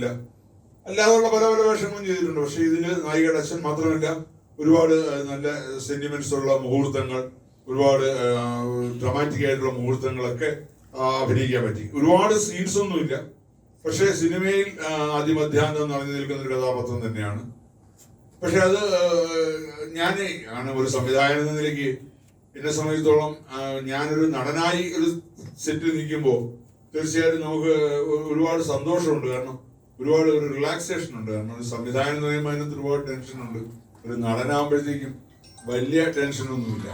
ഇല്ല. അല്ലാതെയുള്ള പല പല വേഷങ്ങളും ചെയ്തിട്ടുണ്ട്. പക്ഷെ ഇതിന് നായികയുടെ അച്ഛൻ മാത്രമല്ല ഒരുപാട് നല്ല സെന്റിമെന്റ്സ് ഉള്ള മുഹൂർത്തങ്ങൾ ഒരുപാട് ഡ്രമാറ്റിക് ആയിട്ടുള്ള മുഹൂർത്തങ്ങളൊക്കെ അഭിനയിക്കാൻ പറ്റി. ഒരുപാട് സീൻസ് ഒന്നുമില്ല പക്ഷേ സിനിമയിൽ അതിമധ്യാന്തം നിറഞ്ഞു നിൽക്കുന്ന ഒരു കഥാപാത്രം തന്നെയാണ്. പക്ഷെ അത് ഞാൻ ആണ് ഒരു സംവിധായകൻ എന്ന നിലയ്ക്ക് എന്നെ സംബന്ധിച്ചിടത്തോളം ഞാനൊരു നടനായി ഒരു സെറ്റിൽ നിൽക്കുമ്പോൾ തീർച്ചയായിട്ടും നമുക്ക് ഒരുപാട് സന്തോഷമുണ്ട്. കാരണം ഒരുപാട് ഒരു റിലാക്സേഷൻ ഉണ്ട്. കാരണം സംവിധാനം എന്ന് പറയുമ്പോൾ അതിനകത്ത് ഒരുപാട് ടെൻഷൻ ഉണ്ട്. ഒരു നടനാകുമ്പോഴത്തേക്കും വലിയ ടെൻഷനൊന്നുമില്ല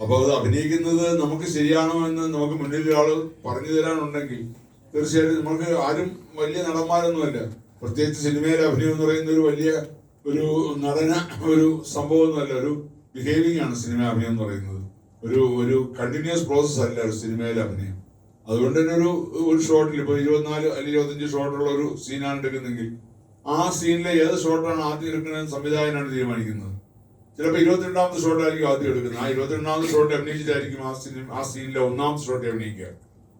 അപ്പോൾ അത് അഭിനയിക്കുന്നത് നമുക്ക് ശരിയാണോ എന്ന് നമുക്ക് മുന്നിൽ ഒരാൾ പറഞ്ഞു തരാനുണ്ടെങ്കിൽ തീർച്ചയായിട്ടും നമുക്ക് ആരും വലിയ നടന്മാരൊന്നുമല്ല പ്രത്യേകിച്ച് സിനിമയിലെ അഭിനയം എന്ന് പറയുന്ന ഒരു വലിയ ഒരു നടന ഒരു സംഭവമൊന്നുമല്ല ഒരു ബിഹേവിംഗ് ആണ് സിനിമ അഭിനയം എന്ന് പറയുന്നത്. ഒരു ഒരു കണ്ടിന്യൂസ് പ്രോസസ് അല്ല ഒരു സിനിമയിലെ അഭിനയം. അതുകൊണ്ട് തന്നെ ഒരു ഒരു ഷോട്ടിൽ ഇപ്പോൾ ഇരുപത്തിനാല് അല്ലെങ്കിൽ ഇരുപത്തഞ്ച് ഷോട്ടുള്ള ഒരു സീനാണ് എടുക്കുന്നെങ്കിൽ ആ സീനിലെ ഏത് ഷോട്ടാണ് ആദ്യം എടുക്കുന്നത് സംവിധായകനാണ് തീരുമാനിക്കുന്നത്. ചിലപ്പോൾ ഇരുപത്തിരണ്ടാമത്തെ ഷോട്ടായിരിക്കും ആദ്യം എടുക്കുന്നത്. ആ ഇരുപത്തിരണ്ടാമത്തെ ഷോട്ട് അഭിനയിച്ചിട്ടായിരിക്കും ആ സീനിൽ ആ സീനിലെ ഒന്നാമത്തെ ഷോട്ട് അഭിനയിക്കുക.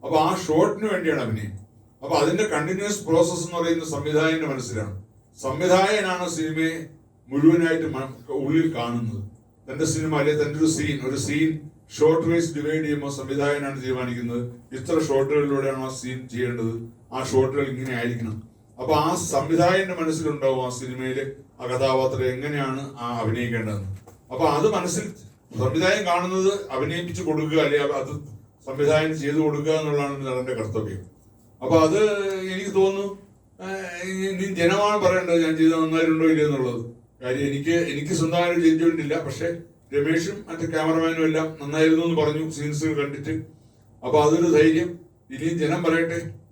അപ്പൊ ആ ഷോട്ടിന് വേണ്ടിയാണ് അഭിനയം അപ്പൊ അതിന്റെ കണ്ടിന്യൂസ് പ്രോസസ് എന്ന് പറയുന്നത് സംവിധായകന്റെ മനസ്സിലാണ്. സംവിധായകനാണ് സിനിമയെ മുഴുവനായിട്ട് ഉള്ളിൽ കാണുന്നത്. തന്റെ സിനിമ അല്ലെങ്കിൽ തന്റെ ഒരു സീൻ ഒരു സീൻ ഷോർട്ട് വേസ് ഡിവൈഡ് ചെയ്യുമ്പോൾ സംവിധായകനാണ് തീരുമാനിക്കുന്നത് ഇത്ര ഷോർട്ടുകളിലൂടെയാണ് ആ സീൻ ചെയ്യേണ്ടത്? ആ ഷോർട്ടുകൾ ഇങ്ങനെ ആയിരിക്കണം. അപ്പൊ ആ സംവിധായകന്റെ മനസ്സിലുണ്ടാവും ആ സിനിമയിലെ ആ കഥാപാത്രം എങ്ങനെയാണ് ആ അഭിനയിക്കേണ്ടതെന്ന് അപ്പൊ അത് മനസ്സിൽ സംവിധായകൻ കാണുന്നത് അഭിനയിപ്പിച്ചു കൊടുക്കുക അല്ലെങ്കിൽ അത് സംവിധായകൻ ചെയ്തു കൊടുക്കുക എന്നുള്ളതാണ് നടന്റെ കർത്തവ്യം. അപ്പൊ അത് എനിക്ക് തോന്നുന്നു ഇനി ജനമാണ് പറയേണ്ടത് ഞാൻ ചെയ്ത് നന്നായിട്ടുണ്ടോ ഇല്ലയോ എന്നുള്ളത്. കാര്യം എനിക്ക് എനിക്ക് സ്വന്തമായിട്ട് ചെയ്തിട്ടില്ല പക്ഷെ രമേഷും മറ്റു ക്യാമറമാനും എല്ലാം നന്നായിരുന്നു എന്ന് പറഞ്ഞു സീൻസ് കണ്ടിട്ട്. അപ്പൊ അതൊരു ധൈര്യം. ഇനിയും ജനം പറയട്ടെ.